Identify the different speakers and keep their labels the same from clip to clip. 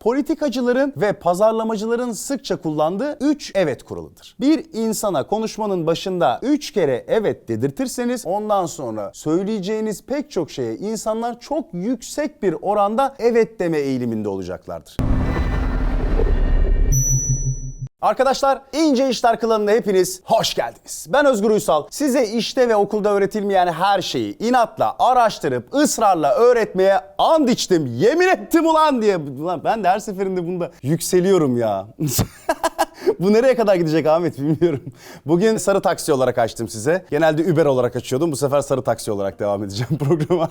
Speaker 1: Politikacıların ve pazarlamacıların sıkça kullandığı 3 evet kuralıdır. Bir insana konuşmanın başında 3 kere evet dedirtirseniz ondan sonra söyleyeceğiniz pek çok şeye insanlar çok yüksek bir oranda evet deme eğiliminde olacaklardır. Arkadaşlar İnce İşler Klanı'na hepiniz hoş geldiniz. Ben Özgür Uysal. Size işte ve okulda öğretilmeyen her şeyi inatla, araştırıp, ısrarla öğretmeye and içtim. Yemin ettim ulan diye. Ulan ben de her seferinde bunda yükseliyorum ya. Bu nereye kadar gidecek Ahmet bilmiyorum. Bugün sarı taksi olarak açtım size. Genelde Uber olarak açıyordum. Bu sefer sarı taksi olarak devam edeceğim programa.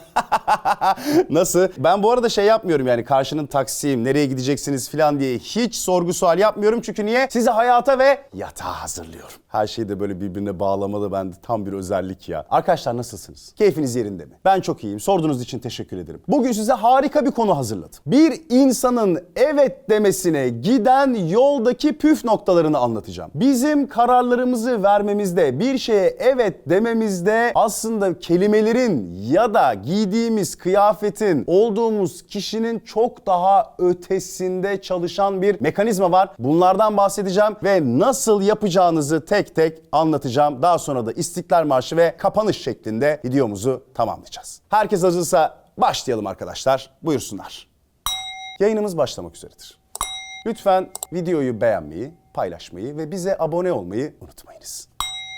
Speaker 1: Nasıl? Ben bu arada şey yapmıyorum yani karşının taksiyim, nereye gideceksiniz falan diye hiç sorgu sual yapmıyorum. Çünkü niye? Sizi hayata ve yatağa hazırlıyorum. Her şeyi de böyle birbirine bağlamalı bende tam bir özellik ya. Arkadaşlar nasılsınız? Keyfiniz yerinde mi? Ben çok iyiyim. Sorduğunuz için teşekkür ederim. Bugün size harika bir konu hazırladım. Bir insanın evet demesine giden yoldaki püf noktalarını anlatacağım. Bizim kararlarımızı vermemizde, bir şeye evet dememizde aslında kelimelerin ya da giydiğimiz kıyafetin olduğumuz kişinin çok daha ötesinde çalışan bir mekanizma var. Bunlardan bahsedeceğim ve nasıl yapacağınızı tek tek anlatacağım. Daha sonra da İstiklal Marşı ve kapanış şeklinde videomuzu tamamlayacağız. Herkes hazırsa başlayalım arkadaşlar. Buyursunlar. Yayınımız başlamak üzeredir. Lütfen videoyu beğenmeyi, paylaşmayı ve bize abone olmayı unutmayınız.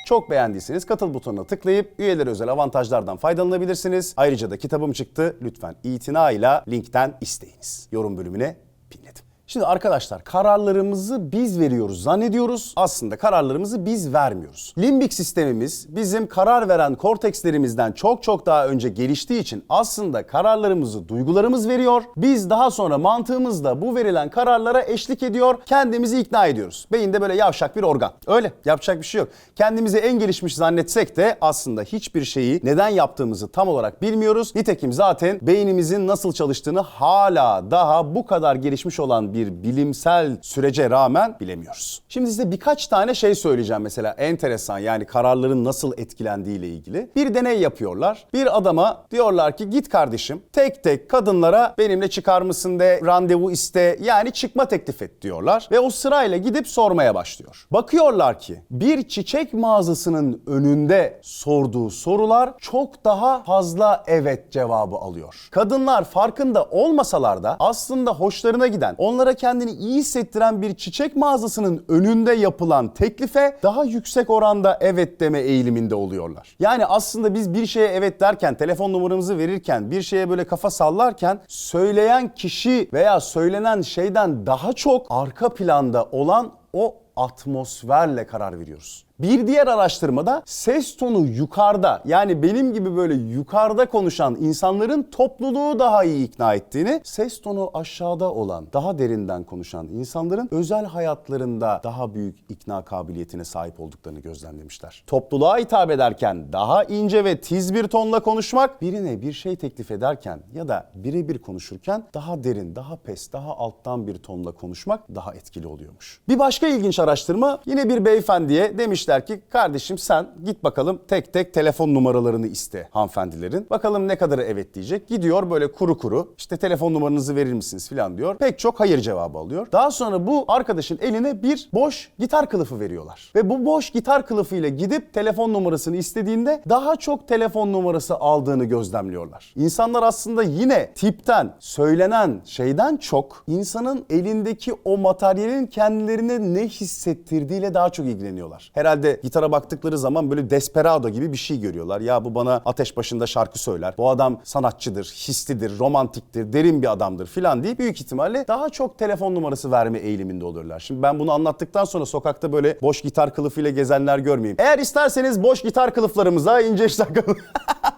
Speaker 1: Çok beğendiyseniz katıl butonuna tıklayıp üyelere özel avantajlardan faydalanabilirsiniz. Ayrıca da kitabım çıktı. Lütfen itinayla linkten isteyiniz. Yorum bölümüne pinledim. Şimdi arkadaşlar kararlarımızı biz veriyoruz zannediyoruz. Aslında kararlarımızı biz vermiyoruz. Limbik sistemimiz bizim karar veren kortekslerimizden çok çok daha önce geliştiği için aslında kararlarımızı duygularımız veriyor. Biz daha sonra mantığımızla bu verilen kararlara eşlik ediyor. Kendimizi ikna ediyoruz. Beyinde böyle yavşak bir organ. Öyle yapacak bir şey yok. Kendimizi en gelişmiş zannetsek de aslında hiçbir şeyi neden yaptığımızı tam olarak bilmiyoruz. Nitekim zaten beynimizin nasıl çalıştığını hala daha bu kadar gelişmiş olan bir bilimsel sürece rağmen bilemiyoruz. Şimdi size birkaç tane şey söyleyeceğim mesela enteresan yani kararların nasıl etkilendiği ile ilgili. Bir deney yapıyorlar. Bir adama diyorlar ki git kardeşim tek tek kadınlara benimle çıkar mısın de randevu iste yani çıkma teklif et diyorlar. Ve o sırayla gidip sormaya başlıyor. Bakıyorlar ki bir çiçek mağazasının önünde sorduğu sorular çok daha fazla evet cevabı alıyor. Kadınlar farkında olmasalar da aslında hoşlarına giden, onlara kendini iyi hissettiren bir çiçek mağazasının önünde yapılan teklife daha yüksek oranda evet deme eğiliminde oluyorlar. Yani aslında biz bir şeye evet derken, telefon numaramızı verirken, bir şeye böyle kafa sallarken söyleyen kişi veya söylenen şeyden daha çok arka planda olan o atmosferle karar veriyoruz. Bir diğer araştırmada ses tonu yukarıda yani benim gibi böyle yukarıda konuşan insanların topluluğu daha iyi ikna ettiğini, ses tonu aşağıda olan daha derinden konuşan insanların özel hayatlarında daha büyük ikna kabiliyetine sahip olduklarını gözlemlemişler. Topluluğa hitap ederken daha ince ve tiz bir tonla konuşmak, birine bir şey teklif ederken ya da birebir konuşurken daha derin, daha pes, daha alttan bir tonla konuşmak daha etkili oluyormuş. Bir başka ilginç araştırma yine bir beyefendiye demişler ki kardeşim sen git bakalım tek tek telefon numaralarını iste hanımefendilerin. Bakalım ne kadarı evet diyecek. Gidiyor böyle kuru kuru işte telefon numaranızı verir misiniz falan diyor. Pek çok hayır cevabı alıyor. Daha sonra bu arkadaşın eline bir boş gitar kılıfı veriyorlar. Ve bu boş gitar kılıfıyla gidip telefon numarasını istediğinde daha çok telefon numarası aldığını gözlemliyorlar. İnsanlar aslında yine tipten, söylenen şeyden çok insanın elindeki o materyalin kendilerine ne hissettirdiğiyle daha çok ilgileniyorlar. Herhalde gitara baktıkları zaman böyle desperado gibi bir şey görüyorlar. Ya bu bana ateş başında şarkı söyler. Bu adam sanatçıdır, hislidir, romantiktir, derin bir adamdır filan diye büyük ihtimalle daha çok telefon numarası verme eğiliminde oluyorlar. Şimdi ben bunu anlattıktan sonra sokakta böyle boş gitar kılıfıyla gezenler görmeyeyim. Eğer isterseniz boş gitar kılıflarımıza ince işler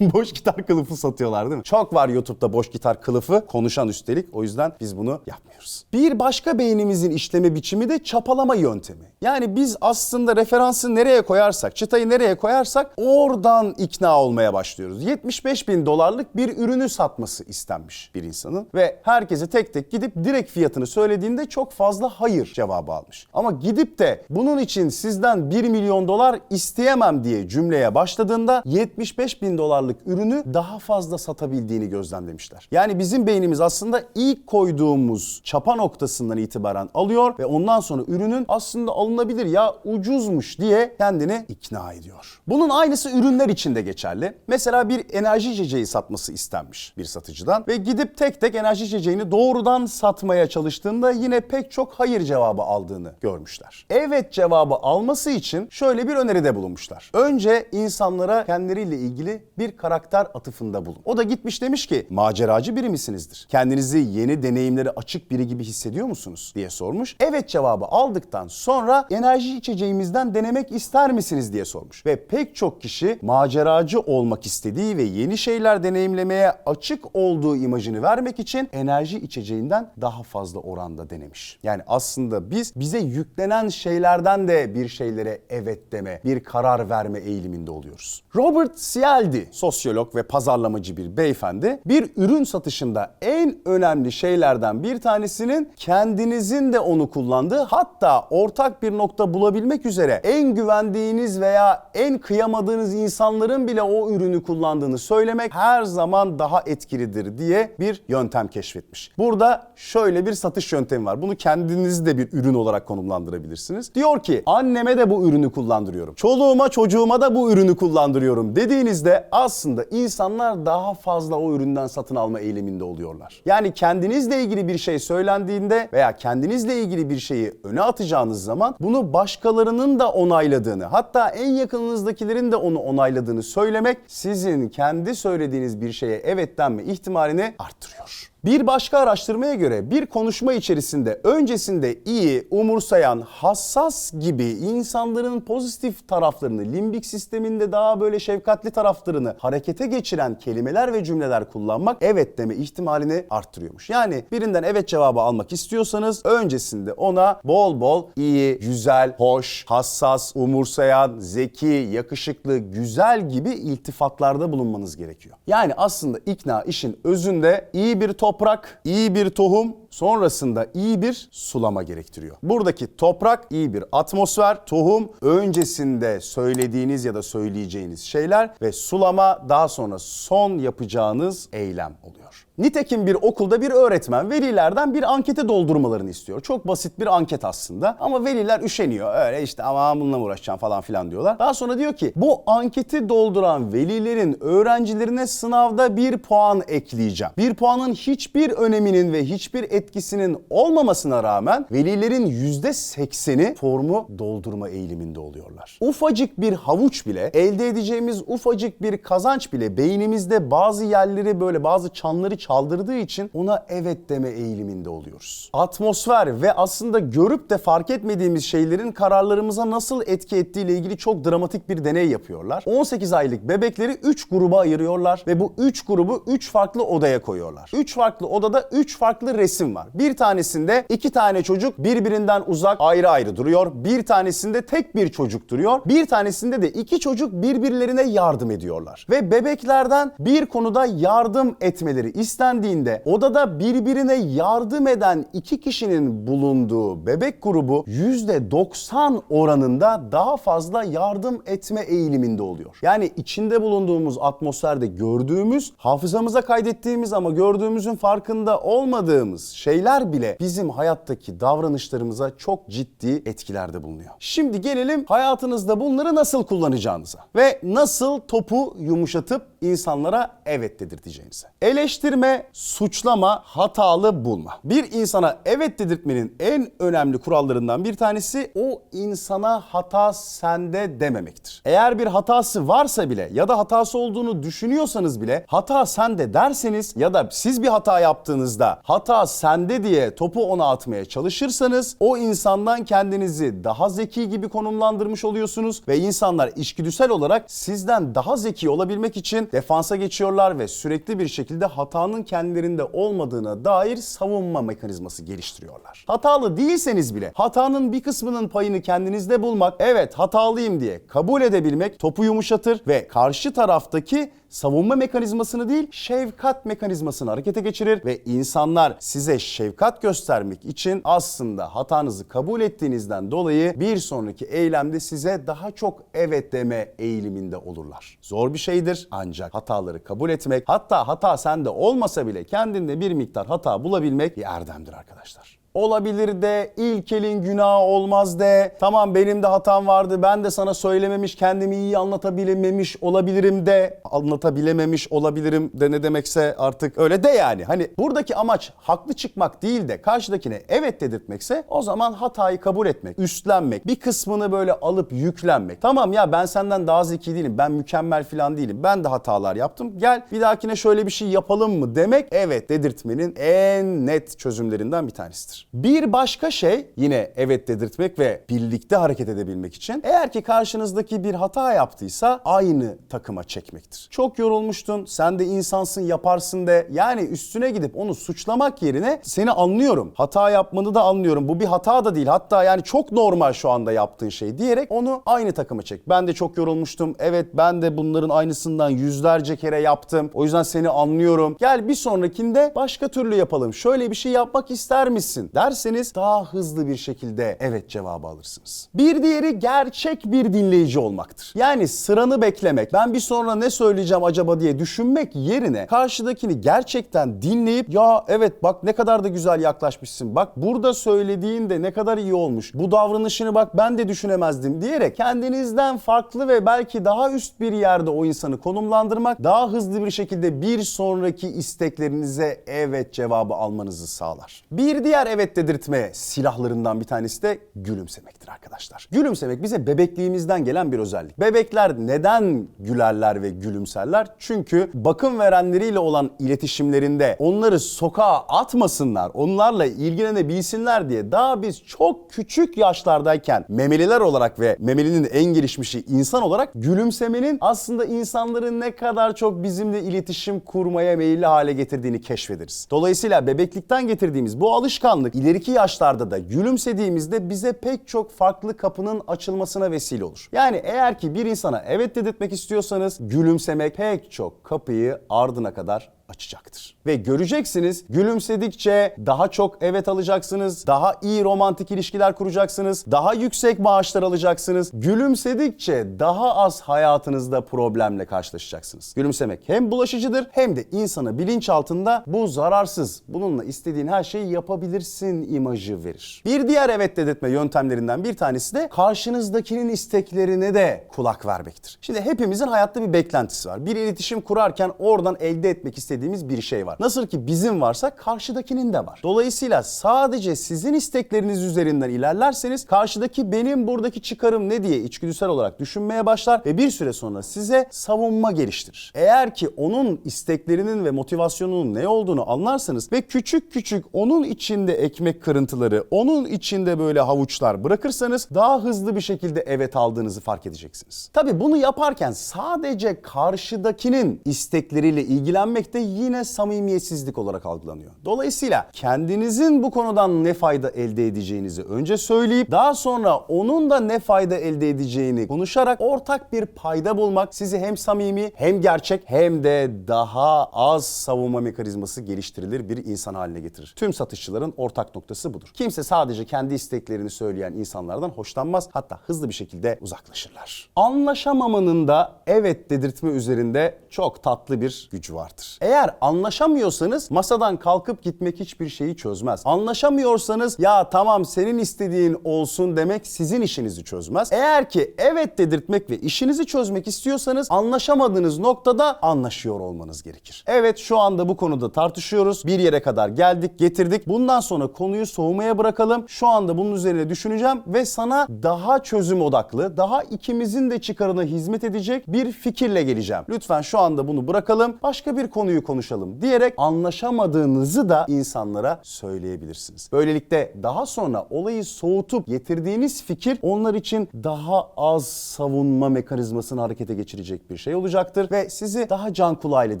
Speaker 1: boş gitar kılıfı satıyorlar değil mi? Çok var YouTube'da boş gitar kılıfı konuşan üstelik. O yüzden biz bunu yapmıyoruz. Bir başka beynimizin işleme biçimi de çapalama yöntemi. Yani biz aslında referansı nereye koyarsak, çıtayı nereye koyarsak oradan ikna olmaya başlıyoruz. 75 bin dolarlık bir ürünü satması istenmiş bir insanın ve herkese tek tek gidip direkt fiyatını söylediğinde çok fazla hayır cevabı almış. Ama gidip de bunun için sizden 1 milyon dolar isteyemem diye cümleye başladığında 75 bin dolarlık ürünü daha fazla satabildiğini gözlemlemişler. Yani bizim beynimiz aslında ilk koyduğumuz çapa noktasından itibaren alıyor ve ondan sonra ürünün aslında alınabilir ya ucuzmuş diye kendini ikna ediyor. Bunun aynısı ürünler için de geçerli. Mesela bir enerji içeceği satması istenmiş bir satıcıdan ve gidip tek tek enerji içeceğini doğrudan satmaya çalıştığında yine pek çok hayır cevabı aldığını görmüşler. Evet cevabı alması için şöyle bir öneride bulunmuşlar. Önce insanlara kendileriyle ilgili bir karakter atıfında bulun. O da gitmiş demiş ki maceracı biri misinizdir? Kendinizi yeni deneyimlere açık biri gibi hissediyor musunuz diye sormuş. Evet cevabı aldıktan sonra enerji içeceğimizden denemek ister misiniz diye sormuş. Ve pek çok kişi maceracı olmak istediği ve yeni şeyler deneyimlemeye açık olduğu imajını vermek için enerji içeceğinden daha fazla oranda denemiş. Yani aslında biz bize yüklenen şeylerden de bir şeylere evet deme, bir karar verme eğiliminde oluyoruz. Robert Cialdi, sosyolog ve pazarlamacı bir beyefendi, bir ürün satışında en önemli şeylerden bir tanesinin kendinizin de onu kullandığı hatta ortak bir nokta bulabilmek üzere en güvendiğiniz veya en kıyamadığınız insanların bile o ürünü kullandığını söylemek her zaman daha etkilidir diye bir yöntem keşfetmiş. Burada şöyle bir satış yöntemi var. Bunu kendiniz de bir ürün olarak konumlandırabilirsiniz. Diyor ki anneme de bu ürünü kullandırıyorum. Çoluğuma çocuğuma da bu ürünü kullandırıyorum dediğinizde aslında insanlar daha fazla o üründen satın alma eğiliminde oluyorlar. Yani kendinizle ilgili bir şey söylendiğinde veya kendinizle ilgili bir şeyi öne atacağınız zaman bunu başkalarının da onayladığını hatta en yakınınızdakilerin de onu onayladığını söylemek sizin kendi söylediğiniz bir şeye evet denme ihtimalini arttırıyor. Bir başka araştırmaya göre bir konuşma içerisinde öncesinde iyi, umursayan, hassas gibi insanların pozitif taraflarını, limbik sisteminde daha böyle şefkatli taraflarını harekete geçiren kelimeler ve cümleler kullanmak evet deme ihtimalini arttırıyormuş. Yani birinden evet cevabı almak istiyorsanız öncesinde ona bol bol iyi, güzel, hoş, hassas, umursayan, zeki, yakışıklı, güzel gibi iltifatlarda bulunmanız gerekiyor. Yani aslında ikna işin özünde iyi bir toprak, iyi bir tohum, sonrasında iyi bir sulama gerektiriyor. Buradaki toprak iyi bir atmosfer, tohum öncesinde söylediğiniz ya da söyleyeceğiniz şeyler ve sulama daha sonra son yapacağınız eylem oluyor. Nitekim bir okulda bir öğretmen velilerden bir ankete doldurmalarını istiyor. Çok basit bir anket aslında ama veliler üşeniyor. Öyle işte ama bununla uğraşacağım falan filan diyorlar. Daha sonra diyor ki bu anketi dolduran velilerin öğrencilerine sınavda bir puan ekleyeceğim. Bir puanın hiçbir öneminin ve hiçbir etkisinin olmamasına rağmen velilerin %80'i formu doldurma eğiliminde oluyorlar. Ufacık bir havuç bile elde edeceğimiz ufacık bir kazanç bile beynimizde bazı yerleri böyle bazı çanları çaldırdığı için ona evet deme eğiliminde oluyoruz. Atmosfer ve aslında görüp de fark etmediğimiz şeylerin kararlarımıza nasıl etki ettiği ile ilgili çok dramatik bir deney yapıyorlar. 18 aylık bebekleri 3 gruba ayırıyorlar ve bu 3 grubu 3 farklı odaya koyuyorlar. 3 farklı odada 3 farklı resim var. Bir tanesinde 2 tane çocuk birbirinden uzak ayrı ayrı duruyor. Bir tanesinde tek bir çocuk duruyor. Bir tanesinde de iki çocuk birbirlerine yardım ediyorlar. Ve bebeklerden bir konuda yardım etmeleri istendiğinde odada birbirine yardım eden iki kişinin bulunduğu bebek grubu %90 oranında daha fazla yardım etme eğiliminde oluyor. Yani içinde bulunduğumuz atmosferde gördüğümüz, hafızamıza kaydettiğimiz ama gördüğümüzün farkında olmadığımız şeyler bile bizim hayattaki davranışlarımıza çok ciddi etkilerde bulunuyor. Şimdi gelelim hayatınızda bunları nasıl kullanacağınıza ve nasıl topu yumuşatıp insanlara evet dedirteceğinize. Eleştirme, suçlama, hatalı bulma. Bir insana evet dedirtmenin en önemli kurallarından bir tanesi o insana hata sende dememektir. Eğer bir hatası varsa bile ya da hatası olduğunu düşünüyorsanız bile hata sende derseniz ya da siz bir hata yaptığınızda hata sende diye topu ona atmaya çalışırsanız o insandan kendinizi daha zeki gibi konumlandırmış oluyorsunuz ve insanlar içgüdüsel olarak sizden daha zeki olabilmek için defansa geçiyorlar ve sürekli bir şekilde hatanın kendilerinde olmadığına dair savunma mekanizması geliştiriyorlar. Hatalı değilseniz bile hatanın bir kısmının payını kendinizde bulmak, evet hatalıyım diye kabul edebilmek topu yumuşatır ve karşı taraftaki savunma mekanizmasını değil, şefkat mekanizmasını harekete geçirir ve insanlar size şefkat göstermek için aslında hatanızı kabul ettiğinizden dolayı bir sonraki eylemde size daha çok evet deme eğiliminde olurlar. Zor bir şeydir ancak hataları kabul etmek, hatta hata sende olmasa bile kendinde bir miktar hata bulabilmek bir erdemdir arkadaşlar. Olabilir de, ilk elin günahı olmaz de, tamam benim de hatam vardı, ben de sana söylememiş, kendimi iyi anlatabilememiş olabilirim de, anlatabilememiş olabilirim de ne demekse artık öyle de yani. Hani buradaki amaç haklı çıkmak değil de karşıdakine evet dedirtmekse o zaman hatayı kabul etmek, üstlenmek, bir kısmını böyle alıp yüklenmek. Tamam ya ben senden daha zeki değilim, ben mükemmel falan değilim, ben de hatalar yaptım. Gel bir dahakine şöyle bir şey yapalım mı demek evet dedirtmenin en net çözümlerinden bir tanesidir. Bir başka şey yine evet dedirtmek ve birlikte hareket edebilmek için eğer ki karşınızdaki bir hata yaptıysa aynı takıma çekmektir. Çok yorulmuştun, sen de insansın yaparsın de yani üstüne gidip onu suçlamak yerine seni anlıyorum. Hata yapmanı da anlıyorum. Bu bir hata da değil. Hatta yani çok normal şu anda yaptığın şey diyerek onu aynı takıma çek. Ben de çok yorulmuştum. Evet ben de bunların aynısından yüzlerce kere yaptım. O yüzden seni anlıyorum. Gel bir sonrakinde başka türlü yapalım. Şöyle bir şey yapmak ister misin? Derseniz daha hızlı bir şekilde evet cevabı alırsınız. Bir diğeri gerçek bir dinleyici olmaktır. Yani sıranı beklemek, ben bir sonra ne söyleyeceğim acaba diye düşünmek yerine karşıdakini gerçekten dinleyip ya evet bak ne kadar da güzel yaklaşmışsın. Bak burada söylediğin de ne kadar iyi olmuş. Bu davranışını bak ben de düşünemezdim diyerek kendinizden farklı ve belki daha üst bir yerde o insanı konumlandırmak daha hızlı bir şekilde bir sonraki isteklerinize evet cevabı almanızı sağlar. Bir diğer evet dedirtme silahlarından bir tanesi de gülümsemektir arkadaşlar. Gülümsemek bize bebekliğimizden gelen bir özellik. Bebekler neden gülerler ve gülümserler? Çünkü bakım verenleriyle olan iletişimlerinde onları sokağa atmasınlar, onlarla ilgilenebilsinler diye daha biz çok küçük yaşlardayken memeliler olarak ve memelinin en gelişmişi insan olarak gülümsemenin aslında insanların ne kadar çok bizimle iletişim kurmaya meyilli hale getirdiğini keşfederiz. Dolayısıyla bebeklikten getirdiğimiz bu alışkanlık ileriki yaşlarda da gülümsediğimizde bize pek çok farklı kapının açılmasına vesile olur. Yani eğer ki bir insana evet dedirtmek istiyorsanız gülümsemek pek çok kapıyı ardına kadar açacaktır. Ve göreceksiniz gülümsedikçe daha çok evet alacaksınız, daha iyi romantik ilişkiler kuracaksınız, daha yüksek maaşlar alacaksınız. Gülümsedikçe daha az hayatınızda problemle karşılaşacaksınız. Gülümsemek hem bulaşıcıdır hem de insana bilinçaltında bu zararsız, bununla istediğin her şeyi yapabilirsin imajı verir. Bir diğer evet dedirtme yöntemlerinden bir tanesi de karşınızdakinin isteklerine de kulak vermektir. Şimdi hepimizin hayatta bir beklentisi var. Bir iletişim kurarken oradan elde etmek istediğimiz bir şey var. Nasıl ki bizim varsa karşıdakinin de var. Dolayısıyla sadece sizin istekleriniz üzerinden ilerlerseniz karşıdaki benim buradaki çıkarım ne diye içgüdüsel olarak düşünmeye başlar ve bir süre sonra size savunma geliştirir. Eğer ki onun isteklerinin ve motivasyonunun ne olduğunu anlarsanız ve küçük küçük onun içinde ekmek kırıntıları, onun içinde böyle havuçlar bırakırsanız daha hızlı bir şekilde evet aldığınızı fark edeceksiniz. Tabi bunu yaparken sadece karşıdakinin istekleriyle ilgilenmek de yine samimiyetsizlik olarak algılanıyor. Dolayısıyla kendinizin bu konudan ne fayda elde edeceğinizi önce söyleyip daha sonra onun da ne fayda elde edeceğini konuşarak ortak bir payda bulmak sizi hem samimi hem gerçek hem de daha az savunma mekanizması geliştirilir bir insan haline getirir. Tüm satışçıların ortak noktası budur. Kimse sadece kendi isteklerini söyleyen insanlardan hoşlanmaz hatta hızlı bir şekilde uzaklaşırlar. Anlaşamamanın da evet dedirtme üzerinde çok tatlı bir gücü vardır. Eğer anlaşamıyorsanız masadan kalkıp gitmek hiçbir şeyi çözmez. Anlaşamıyorsanız ya tamam senin istediğin olsun demek sizin işinizi çözmez. Eğer ki evet dedirtmek ve işinizi çözmek istiyorsanız anlaşamadığınız noktada anlaşıyor olmanız gerekir. Evet şu anda bu konuda tartışıyoruz. Bir yere kadar geldik, getirdik. Bundan sonra konuyu soğumaya bırakalım. Şu anda bunun üzerine düşüneceğim ve sana daha çözüm odaklı, daha ikimizin de çıkarına hizmet edecek bir fikirle geleceğim. Lütfen şu anda bunu bırakalım. Başka bir konuyu konuşalım diyerek anlaşamadığınızı da insanlara söyleyebilirsiniz. Böylelikle daha sonra olayı soğutup getirdiğiniz fikir onlar için daha az savunma mekanizmasını harekete geçirecek bir şey olacaktır ve sizi daha can kulağıyla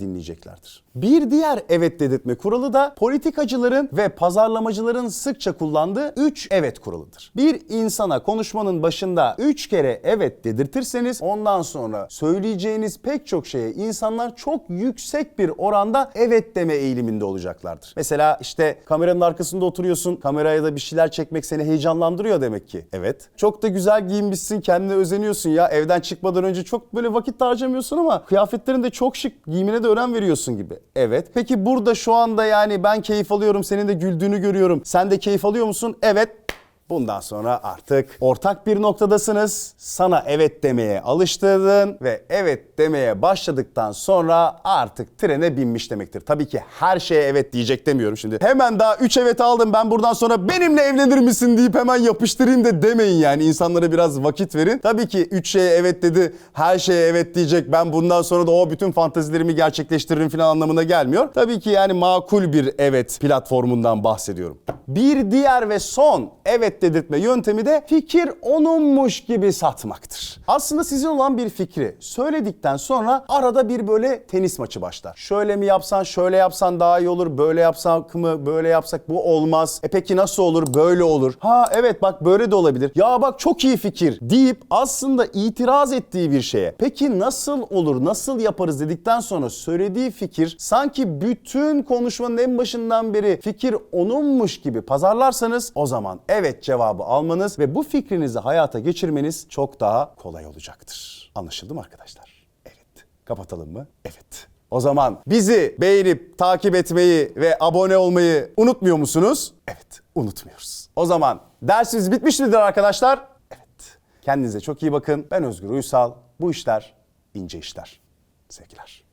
Speaker 1: dinleyeceklerdir. Bir diğer evet dedirtme kuralı da politikacıların ve pazarlamacıların sıkça kullandığı 3 evet kuralıdır. Bir insana konuşmanın başında 3 kere evet dedirtirseniz ondan sonra söyleyeceğiniz pek çok şeye insanlar çok yüksek bir oranda evet deme eğiliminde olacaklardır. Mesela işte kameranın arkasında oturuyorsun, kameraya da bir şeyler çekmek seni heyecanlandırıyor demek ki. Evet. Çok da güzel giyinmişsin, kendine özeniyorsun ya. Evden çıkmadan önce çok böyle vakit harcamıyorsun ama kıyafetlerin de çok şık, giyimine de önem veriyorsun gibi. Evet. Peki burada şu anda yani ben keyif alıyorum, senin de güldüğünü görüyorum. Sen de keyif alıyor musun? Evet. Bundan sonra artık ortak bir noktadasınız. Sana evet demeye alıştırdın ve evet demeye başladıktan sonra artık trene binmiş demektir. Tabii ki her şeye evet diyecek demiyorum şimdi. Hemen daha 3 evet aldım ben buradan sonra benimle evlenir misin deyip hemen yapıştırayım da demeyin yani. İnsanlara biraz vakit verin. Tabii ki 3 şeye evet dedi, her şeye evet diyecek. Ben bundan sonra da o bütün fantazilerimi gerçekleştiririm falan anlamına gelmiyor. Tabii ki yani makul bir evet platformundan bahsediyorum. Bir diğer ve son evet dedirtme yöntemi de fikir onunmuş gibi satmaktır. Aslında sizin olan bir fikri söyledikten sonra arada bir böyle tenis maçı başlar. Şöyle mi yapsan, şöyle yapsan daha iyi olur, böyle yapsak mı, böyle yapsak bu olmaz. E peki nasıl olur? Böyle olur. Ha evet bak böyle de olabilir. Ya bak çok iyi fikir deyip aslında itiraz ettiği bir şeye. Peki nasıl olur, nasıl yaparız dedikten sonra söylediği fikir sanki bütün konuşmanın en başından beri fikir onunmuş gibi pazarlarsanız o zaman evet cevabı almanız ve bu fikrinizi hayata geçirmeniz çok daha kolay olacaktır. Anlaşıldı mı arkadaşlar? Evet. Kapatalım mı? Evet. O zaman bizi beğenip takip etmeyi ve abone olmayı unutmuyor musunuz? Evet, unutmuyoruz. O zaman dersimiz bitmiş midir arkadaşlar? Evet. Kendinize çok iyi bakın. Ben Özgür Uysal. Bu işler ince işler. Sevgiler.